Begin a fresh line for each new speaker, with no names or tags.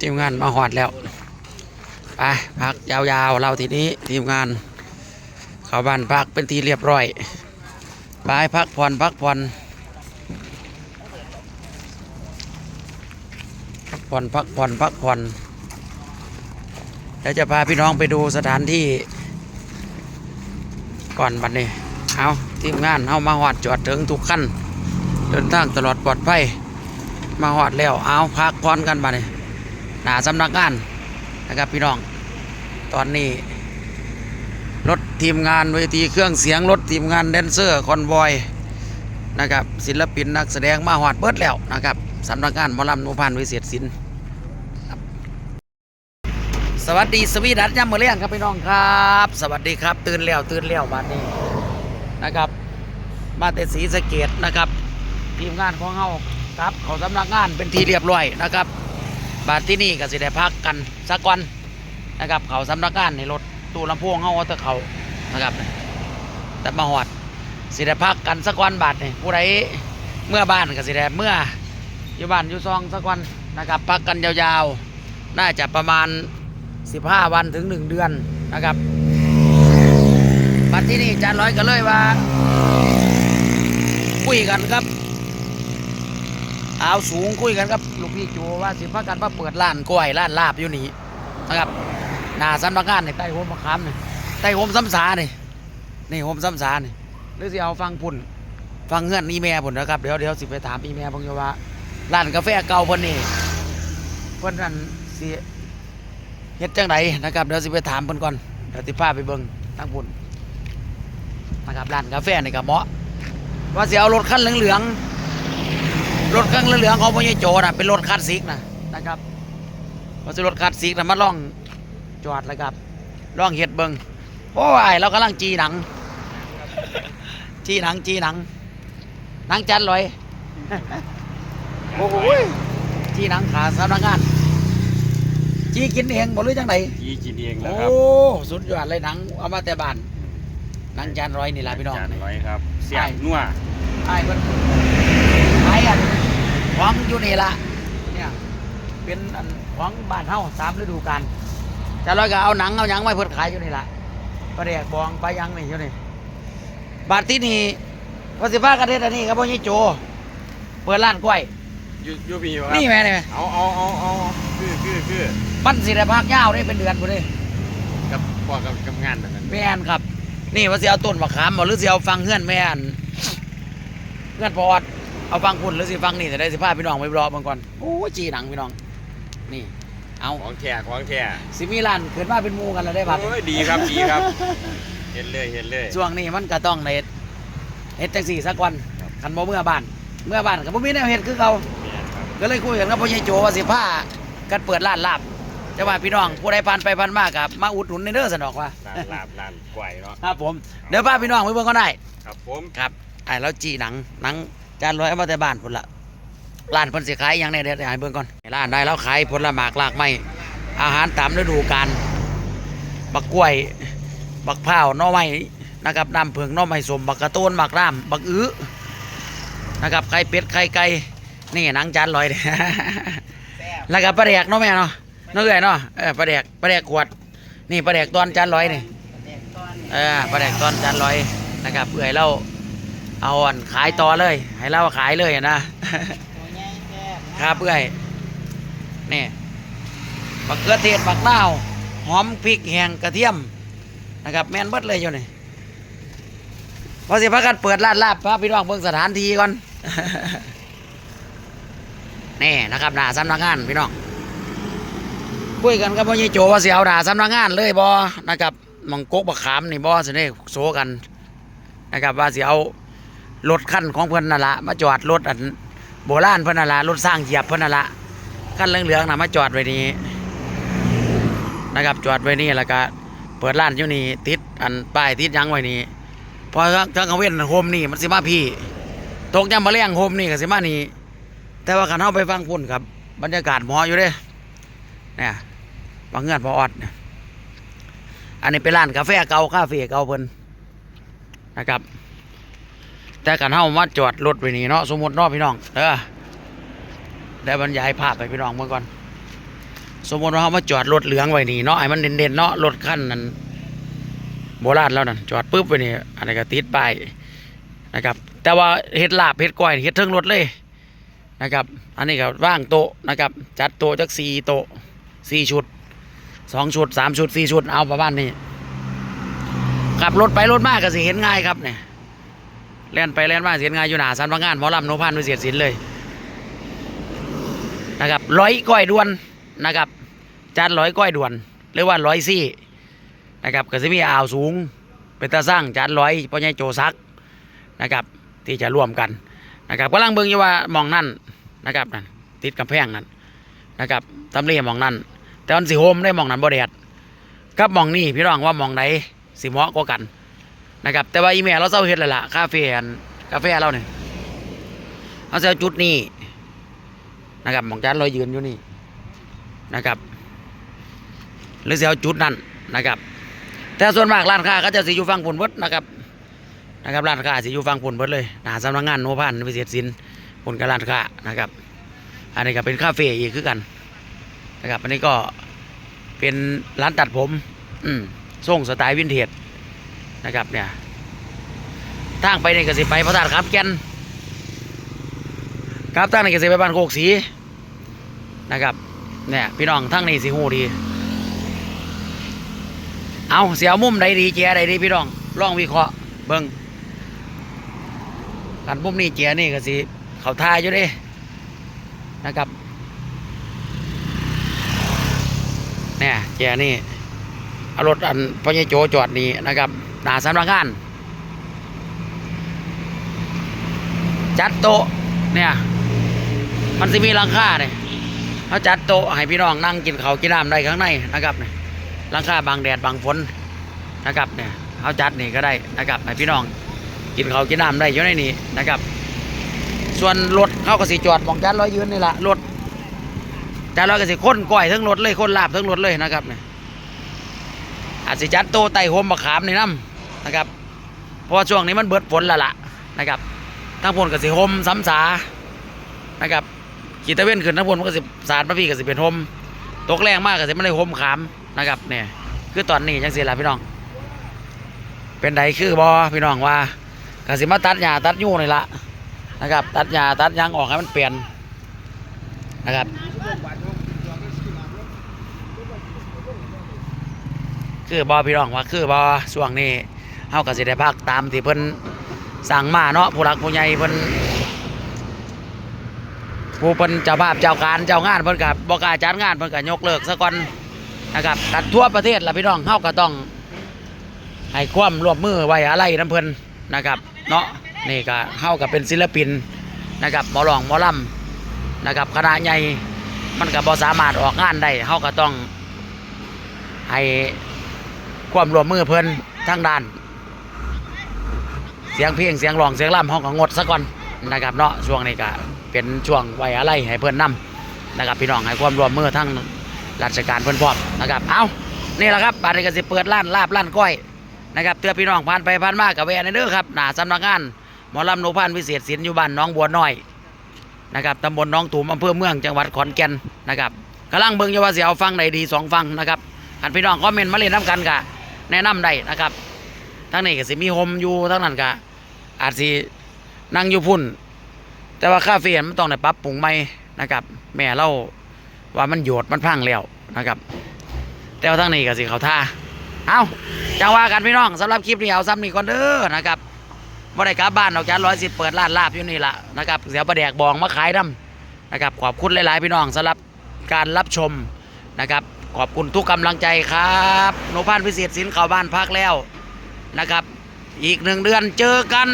ทีมงานมาหอดแล้ว ไปพักยาวๆ เราทีนี้ทีมงาน เข้าบ้านพักเป็นทีเรียบร้อย ไปพักผ่อนพักผ่อนพักผ่อนพักผ่อนพักผ่อนเดี๋ยวจะพาพี่น้องไปดูสถานที่ ก่อนบัดนี้เอาทีมงานเอามาหอดจอดถึงทุกขั้นเดินทางตลอดปลอดภัยมาหอดแล้วเอาพักผ่อนกันบัดนี้ หนาสำนักงานนะครับพี่น้อง ตอนนี้ รถทีมงานเวทีเครื่องเสียงรถทีมงานแดนเซอร์คอนวอยนะครับศิลปินนักแสดงมาหอดเบิดแล้วนะครับสำนักงานมอลำนุพันธ์วิเศษศิลป์สวัสดีสวีดัตยามมือเลี้ยงครับพี่น้องครับ สวัสดีครับ ตื่นแล้วตื่นแล้วบัดนี้นะครับมาแต่ศรีสเกดนะครับ ทีมงานของเฮาครับเขาสำนักงานเป็นทีเรียบร้อยนะครับ บาดที่นี่ก็สิได้พักกันสักวันนะครับ เขาสำนักงานในรถตู้ลำโพงเฮาว่าตะเขานะครับแต่มาหอดสิได้พักกันสักวันบาทนี่ผู้ใดเมื่อบ้านก็สิได้เมื่ออยู่บ้านอยู่ซองสักวันนะครับ พักกันยาวๆ น่าจะประมาณ 15 วันถึง 1 เดือนนะครับบัดที่นี่จานร้อยก็เลยว่าคุยกันครับ เอาสูงคุยกันครับลูกพี่โจว่าสิพักกันมาเปิดร้านกล้วยร้านลาบอยู่นี่นะครับหน้าสำนักงานในใต้โฮมมะขามนี่ใต้โฮมซ้ำสานี่นี่โฮมซ้ำสานี่หรือสิเอาฟังพุ่นฟังเงื่อนอีแม่พุ่นนะครับเดี๋ยวเดี๋ยวสิไปถามอีแม่เพิ่งจะว่าร้านกาแฟเก่าเพิ่นนี่เพิ่นนั่นสิเฮ็ดจังไดนะครับเดี๋ยวสิไปถามเพิ่นก่อนเดี๋ยวสิพาไปเบิ่งทางพุ่นนะครับร้านกาแฟนี่ก็เหมาะว่าสิเอารถคันเหลืองๆ รถคันเหลืองๆของพ่อใหญ่โจน่ะเป็นรถคลาสสิกนะนะครับว่าสิรถคลาสสิกนะมาล่องจอดเลยครับล่องเห็ดเบิงโอ้ยเรากำลังจีหนัง จีหนังจีหนังหนังจันลอยโอ้โหยจีหนังขาสำนักงานจีกินเองบ่หรือจังได
ยี่กินเองแล้ว
โอ้
ครับ
สุดยอดเลยหนังเอามาแต่บ้านหนังจานร้อยนี่ล่ะพี่น้อง
จานร้อยครับเสียบนัว
ไอ้เพิ่นขาย อันของอยู่นี่ละเนี่ยเป็นอันของบ้านเฮาสามฤดูกาลแต่เราก็เอาหนังเอาหยังมาเพิ่นขายอยู่นี่ละปลาแดกบองปลายังนี่อยู่นี่บาทที่นี่ภาษีภาคประเทศอันนี้ครับพ่อยี่โจ เปิดร้านกล้วย
ยูยูพีครับ
นี่แม่นี่แม่
เอาเอาเอาเอาคือคือคือ
มันสิได้ภาคยาวได้เป็นเดือนพุ่นเด้
กับพอกับกับงานแบบนั้น
แม่นครับ นี่ว่าสิเอาต้นมะขามบ่หรือสิเอาฟังเฮือนแม่นเฮือนพอด เอาฟังคุณหรือสิฟังนี่จะได้สิพาพี่น้องไปรอเบิ่งก่อนโอ้ยจีหนังพี่น้อง นี่ เอา
ของแท้ของแท้
สิมีร้านขึ้นมาเป็นหมู่กันแล้วได้บัด
โอ้ยดีครับดีครับ เห็นเลยเห็นเลย
ช่วงนี้มันก็ต้องเฮ็ดเฮ็ดจังซี่สักวันคันบ่เมื่อบ้าน เมื่อบ้านก็บ่มีแนวเฮ็ดคือเก่า
เนี่ยครับ
ก็เลยคุยกันกับพ่อใหญ่โจว่าสิพากันเปิดร้านลาบแต่ว่าพี่น้องผู้ใดผ่านไปผ่านมาก็มาอุดหนุนในเด้อสนอกว่า
ร้านลาบร้านกล้วยเนาะ
ครับผมเดี๋ยวพาพี่น้องไปเบิ่งก็ได้
ครับผม
ครับไอ้แล้วจีหนังหนัง จานร้อยเอามาแต่บ้านพุ่นละร้านเพิ่นสิขายอยังเนี่ยเดี๋ยวให้เบิ่งก่อนร้านได้แล้วขายผลหมากลากไม้อาหารตามฤดูกาลบักกล้วย บักพร้าวหน่อไม้นะครับน้ำเผืองหน่อไม้สมบักกระต้นบักร่ามบักอื้อนะครับไข่เป็ดไข่ไก่นี่หนังจานร้อยเนี่ยแล้วก็ปลาแดกเนาะแม่เนาะเนาะเอ้ยเนาะเออปลาแดกปลาแดกขวด นี่ปลาแดกตอนจานร้อยนี่เออปลาแดกตอนจานร้อยนะครับเอื่อยเรา เอาอันขายต่อเลย ให้เราขายเลยนะครับเพื่อยนี่บักเขือเทศบักนาวหอมพริกแห้งกระเทียมนะครับ แม่นเบิดเลยอยู่นี่พอสิพักกันเปิดร้านลาบพาพี่น้องเบิ่งสถานที่ก่อนนี่นะครับหน้าสำนักงานพี่น้องคุยกันกับพ่อใหญ่โจว่าสิเอาหน้าสำนักงานเลยบอนะครับหมังกกบักขามนี่บอสิได้โซกันนะครับว่าสิเอา รถขั้นของเพิ่นนั่นละมาจอดรถอันโบราณเพิ่นนั่นละรถสร้างเหยียบเพิ่นนั่นละขั้นเหลืองๆนะมาจอดไว้นี่นะครับ จอดไว้นี่แล้วก็เปิดร้านอยู่นี่ติดอันป้ายติดยังไว้นี่พอถ้าเขาเว้นโฮมนี่มันสิมาพี่ตกยามมาเลี้ยงโฮมนี่ก็สิมานี่แต่ว่าคันเฮาไปฟังพุ่นครับ บรรยากาศหมออยู่เด้เนี่ยบางเงื่อนพออดอันนี้เป็นร้านกาแฟเก่าคาเฟ่เก่าเพิ่นนะครับ แต่กันเฮามาจอดรถไว้นี่เนาะสมมติเนาะพี่น้องเด้อได้บรรยายภาพไปพี่น้องเมื่อก่อน สมมติว่าเขามาจอดรถเหลืองไว้นี่เนาะไอ้มันเด่นๆเนาะรถขั้นนั้นโบราณแล้วนั่นจอดปุ๊บไว้นี่อันนี้ก็ติดป้ายนะครับ แต่ว่าเฮ็ดลาบเฮ็ดก้อยเฮ็ดเทิงรถเลยนะครับ อันนี้ก็ว่างโต๊ะนะครับ จัดโต๊ะจักสี่โต๊ะสี่ชุดสองชุดสามชุดสี่ชุดเอาประมาณนี้ขับรถไปรถมากก็สิเห็นง่ายครับเนี่ย แล่นไปแล่นมาสิเห็นง่ายอยู่หนาสันพงานหมอลำโนพันธ์วิเศษศิลเลยนะครับร้อยก้อยด่วนนะครับจัดร้อยก้อยด่วนหรือว่าร้อยซี่นะครับก็จะมีอ่าวสูง เป็นตาสร้างจัดร้อยพ่อใหญ่โจซักนะครับ ที่จะร่วมกันนะครับกำลังเบิ่งอยู่ว่ามองนั่นนะครับนั่นติดกำแพงนั่นนะครับตำเลียมองนั่นแต่มันสิโฮมได้มองนั้นบ่แดดกับมองนี่พี่น้องว่ามองไหนสิเหมาะกว่ากัน นะครับ แต่ว่าอีเมลเราเศร้าเฮ็ดแล้วล่ะคาเฟ่กาแฟเราเนี่ยเอาเสียจุดนี้นะครับมองจานลอยยืนอยู่นี่นะครับหรือเสียจุดนั้นนะครับแต่ส่วนมากร้านค้าก็จะสิอยู่ฝั่งพุ่นเบิดนะครับนะครับร้านค้าสิอยู่ฝั่งพุ่นเบิดเลยหน้าสำนักงานโนพันวิเศษสินพุ่นกับร้านค้านะครับ อันนี้ก็เป็นคาเฟ่อีกคือกันนะครับอันนี้ก็เป็นร้านตัดผม อืมทรงสไตล์วินเทจ นะครับเนี่ยทางไปนี่ก็สิไปพระธาตุขามแก่นครับทางนี้ก็สิไปบ้านโคกสีนะครับเนี่ยพี่น้องทางนี้สิฮู้ดี เอาเสียวมุมใดดีเจียใดดีพี่น้องลองวิเคราะห์เบิ่งกันมุมนี้เจียนี่ก็สิเขาทายอยู่ด้นะครับเนี่ยเจียนี่เอารถอันพญโจจอดนี่นะครับ หนาสำนักงาน จัดโต๊ะเนี่ย มันจะมีหลังคาเนี่ยเขาจัดโต๊ะให้พี่น้องนั่งกินข้าวกินน้ำได้ข้างในนะครับเนี่ยหลังคาบางแดดบางฝนนะครับเนี่ยเขาจัดนี่ก็ได้นะครับให้พี่น้องกินเขาวกินน้ำได้อยู่ในนี้นะครับ ส่วนรถเขาก็สิจอดมองจัดร้อยยืนนี่แหละรถจัดร้อยก็สิค้นก้อยทั้งรถเลยค้นลาบทั้งรถเลยนะครับเนี่ยอาจสิจัดโตไต่โฮมมะขามในน้ำ นะครับเพราะว่าช่วงนี้มันเบิดฝนและละนะครับทั้งฝนก็สิโฮมซ้ำสานะครับกีตะเว้นขึ้นทั้งฝนมันก็สิสาดมาพี่ก็สิเป็นโฮมตกแรงมากก็สิไม่ได้โฮมขามนะครับเนี่ยคือตอนนี้จังเสิล่ะพี่น้อง เป็นไดคือบอพี่น้องว่ากสิมาตัดหญ้าตัดยูนี่ละนะครับ ตัดหญ้าตัดยางออกให้มันเปลี่ยนนะครับคือบอพี่น้องว่าคือบอช่วงนี้ เฮาก็สิได้พักตามที่เพิ่นสั่งมาเนาะผู้หลักผู้ใหญ่เพิ่นผู้เพิ่นเจ้าภาพเจ้าการเจ้างานเพิ่นก็บ่กล้าจัดงานเพิ่นก็ยกเลิกซะก่อนนะครับกันทั่วประเทศล่ะพี่น้องเฮาก็ต้องให้ความร่วมมือไว้อะไรน้ำเพิ่นนะครับเนาะนี่ก็เฮาก็เป็นศิลปินนะครับหมอร้องหมอลำนะครับคณะใหญ่มันก็บ่สามารถออกงานได้เฮาก็ต้องให้ความร่วมมือเพิ่นทางด้าน เสียงเพลงเสียงร้องเสียงล่ำเฮาก็งดซะก่อนนะครับเนาะช่วงนี้ก็เป็นช่วงไว้อะไรให้เพิ่อนนํนะครับพี่น้องให้ความร่วมมือทั้งราชการเพิ่อนพร้อมนะครับเอานี่แหละครับบาดนี้ก็สิเปิดร้านลาบร้านก้อยนะครับเตือพี่น้องผ่านไปผ่านมากับแวในเด้อครับหน้าสำนักงานหมอลำโนพันธ์วิเศษศิลป์อยู่บ้านน้องบัวน้อยนะครับตำบลน้องตูมอำเภอเมืองจังหวัดขอนแก่นนะครับกำลังเบิ่งอยู่ว่าสิเอาฟังใดดีสองฟังนะครับอันพี่น้องคอมเมนต์มาเล่นน้ำกันกะแนะนำได้นะครับทั้งนี้ก็สิมีโฮมอยู่ทั้งนั้นกะ อาจสินั่งอยู่พุ่น แต่ว่าคาเฟ่มันต้องได้ปรับปรุงใหม่นะครับ แม่เราว่ามันโยดมันพังแล้วนะครับ แต่ว่าทั้งนี้ก็สิเขาท่าเอาจังว่ากันพี่น้องสำหรับคลิปนี้เอาซ้ำนี่ก่อนเด้อนะครับว่าได้กลับบ้านออกจากร้อยสิบเปิดร้านลาบอยู่นี่ละนะครับเสียประแดกบองมาขายน้ำนะครับขอบคุณหลายๆพี่น้องสำหรับการรับชมนะครับ ขอบคุณทุกกำลังใจครับโนพันธ์พิเศษสินเข้าบ้านพักแล้วนะครับ อีกหนึ่งเดือนเจอกัน